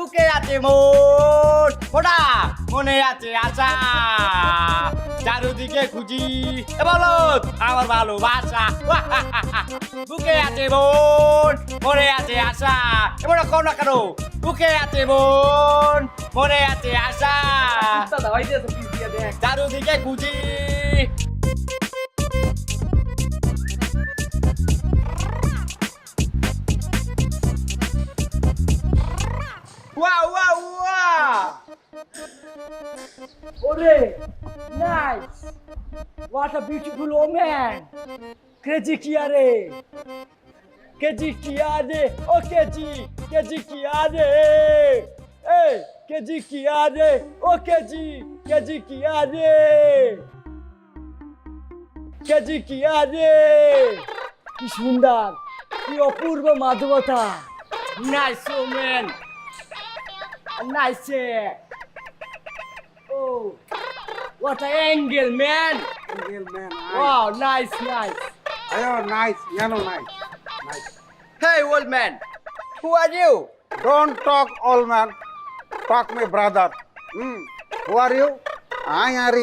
বুকে আছে মন ওটা মনে আছে আশা। চারুদিকে খুঁজি বলো আমার ভালোবাসা। বুকে আছে মন মনে আছে আশা। এবার কম না কেন? বুকে আছে মন মনে আছে আশা। চারুদিকে খুঁজি। কেজি কিয়া রে। কেজি কিয়া রে। ও কেজি কেজি কিয়া রে। এই কেজি কিয়া রে। ও কেজি কেজি কিয়া রে। কেজি কিয়া রে। কি সুন্দর, কি অপূর্ব মাধবতা। Nice woman nice Oh, what an angle, man! Real man, Nice. Wow, nice, nice. I, I nice, you know nice, nice. Hey, old man. Who are you? Don't talk old man, talk my brother. Hmm. Who are you? I are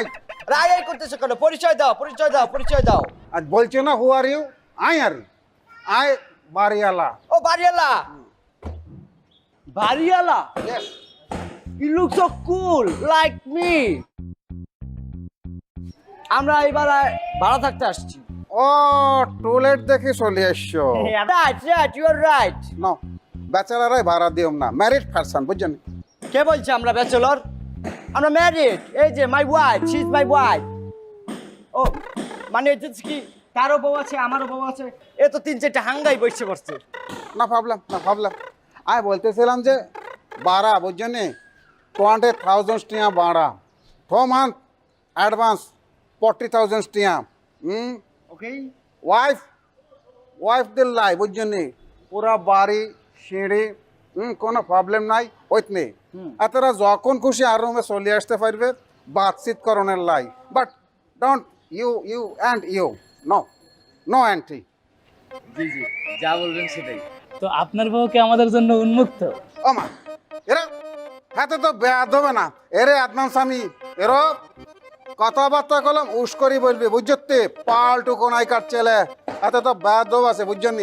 I. রায় করতেছো কেন পরিচয় দাও পরিচয় দাও পরিচয় দাও আজ বলছো না who are you I are I বাড়িওয়ালা ও বাড়িওয়ালা Bariala, Yes. You look so cool, like me. আমরা এবার ভাড়া থাকতে আসছি। ও টুলেট দেখে চলে এসছো। Right right you are right no বেচারারাই ভাড়া দিও না ম্যারিড পারসন বুঝছেন? কে বলছে আমরা ব্যাচেলর আমরা ম্যারিড এই যে my wife she is my wife ও মানে এটা কি তারও বউ আছে আমারও বউ আছে এ তো তিন চারটে হাঙ্গাই বসে পড়ছে। না ভাবলাম না ভাবলাম আমি বলতেছিলাম যে ভাড়া বুঝছেন? টোয়েন্টি থাউজেন্ড টিয়া ভাড়া four month advance forty thousand টিয়া হুম? ওকে ওয়াইফ ওয়াইফ দিল লাই বুঝছেন পুরা বাড়ি সিঁড়ি হুম কোনো প্রবলেম নাই ওইত নেই আর তারা যখন খুশি আর রুমে চলে আসতে পারবে বাতচিত করণের লাই। But don't you you and you know no entry জি জি যা বলবেন সেটাই। তো আপনার বউকে আমাদের জন্য উন্মুক্ত? ও মা এরা হাতে তো বেয়াদ হবে না। এরে আদনাম স্বামী এরো কথাবার্তা কলম উস করি বলবি বুঝতে পাল্টু কোনাই কাটছেলে হাতে তো বেয়াদ আছে বুঝছেন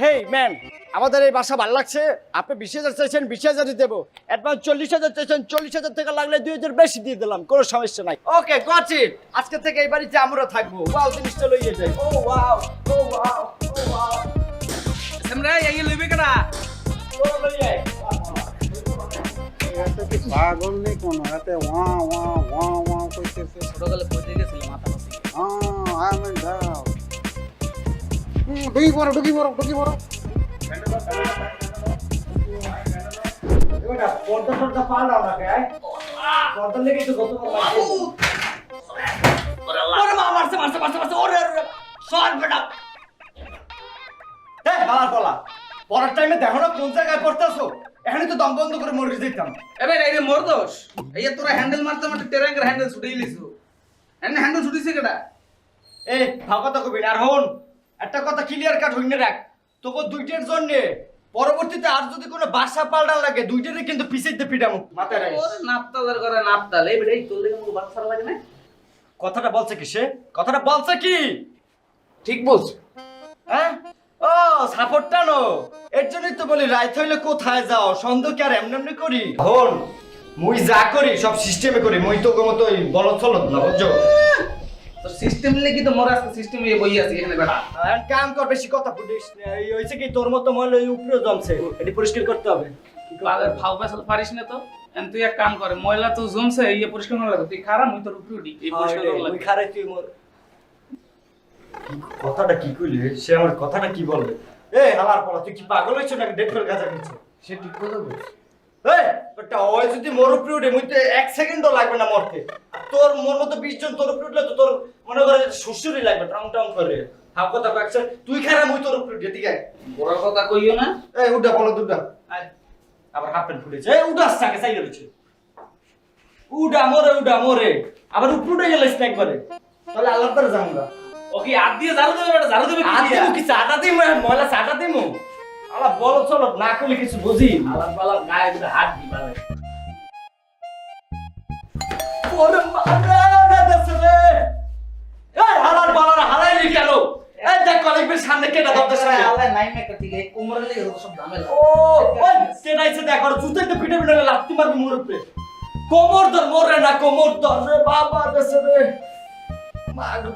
হেই ম্যান আমাদের এই বাসা ভালো লাগছে? আপনি বিশ হাজার চাইছেন বিশ হাজারই দেবো। অ্যাডভান্স চল্লিশ হাজার চাইছেন চল্লিশ হাজার থেকে লাগলে দুই হাজার বেশি দিয়ে দিলাম কোনো সমস্যা নাই। Okay got it. আজকে থেকে এই বাড়িতে আমরা থাকব। ওয়াও জিনিসটা লইয়ে যাই। ও ওয়াও ও ওয়াও ও ওয়াও। আমরা এই লইবে কেডা ও লইয়ে এতে কি পাগল নেই কোনো এতে ওয়া ওয়া ওয়া ওয়া কইতেছে। ছোটবেলা পড়ে গেছিল মাথা নষ্ট। হ্যাঁ আই এম ডাউন ঢুকি পড়ো ঢুকি পড়ো ঢুকি পড়ো। পর্দা টর্দা পাল্টাও না গায় পর্দা লেগে তো গত ওরে মা মারছে মারছে মারছে মারছে ওরে ওরে সর বেটা। হ্যাঁ বালার পলা। পরের টাইমে দেখো না কোন জায়গায় পড়তেছো। এখানে তো দম বন্ধ করে মরে যেতাম। এবার এই রে মোর দোষ? এই যে তোরা হ্যান্ডেল মারতে মারতে টেরাঙ্গের হ্যান্ডেল ছুটেই লিছু। এনে হ্যান্ডেল ছুটিছে কেডা? এই ভাগ কথা কবি আর হন একটা কথা ক্লিয়ার কাট হইনে রাখ। তোকে দুইটার জন্য পরবর্তীতে আর যদি কোনো বাসা পাল্টান লাগে দুইটারই কিন্তু পিছাইতে পিটামু মাথায় ওরে নাপতালের করে নাপতাল। এই বেটা এই তোর দিকে মুখ বাচ্চা লাগে না? কথাটা বলছে কি সে? কথাটা বলছে কি? ঠিক বলছো। হ্যাঁ? ও সাপোর্টটা নো এর জন্যই তো বলি রাইত হইলে কোথায় যাও? সন্দেহ কি আর এমনি এমনি করি? হন মুই যা করি সব সিস্টেমে করি। মুই তো চলত না বুঝছ? তো সিস্টেম লেগে তো মোর সিস্টেম এ বই আছে এখানে বেটা আর কাম কর বেশি কথা ফুটিস না। এই হয়েছে কি তোর মতো মহল ওই উপরে জমছে। এটি পরিষ্কার করতে হবে। পাগল ফাউ পেছাল পারিস না তো? এন তুই এক কাম করে ময়লা তো জমছে এই পরিষ্কার করা লাগে তুই খারাপ মুই তোর উপরে উঠি। এই পরিষ্কার করা লাগে খারে তুই মোর কথাটা কি কইলি? সে আমার কথাটা কি বলবে? এ হালার পড়া তুই কি পাগল নাকি গাজা সে ঠিক কথা বলছে। এই ওটা ওই যদি মোর উপরে উঠে মুই তো এক সেকেন্ডও লাগবে না মরতে। আর তোর মোর মতো বিশ জন তোর উপরে উঠলে তো তোর মনে করে শ্বশুরই লাগবে টং টং করে। হাফ কথা কয়েকশো তুই খারা মুই তোর উপরে উঠে ঠিক আছে বড় কথা কইও না। এই উঠা বলো দুটা আবার হাফ প্যান্ট ফুটেছে এই উঠা আসছে সাইডে রয়েছে। উডা মরে উডা মরে। আবার উপরে উঠে করে। তাহলে আল্লাহ তারা যাব ও কি হাত দিয়ে ঝাড়ু দেবে বেটা ঝাড়ু দেবে দিয়া? দিমু কি চাটা দিমু ময়লা চাটা দিমু। আলা বলো চলো না করলে কিছু বুঝি? আলাপ পালাপ গায়ে দুটো হাত দি ওরে মারা এই হালার বালার কেন? এই দেখ সামনে কেটা দরদের সামনে আল্লাহ নাই লেগে সব ঝামেলা। ও ওই কেটাইছে দেখ আর জুতাইতে পিটে পিটে মারবি মোর উপরে কোমর ধর মোরে না কোমর ধর। রে বাবা দেশে রে।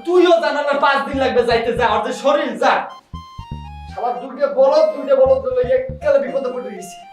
তুইও জানালার পাঁচ দিন লাগবে যাইতে, যা আর শরীর, যা। সবার দুটো বলো দুটো বলো লইয়া বিপদে পড়ে গেছি।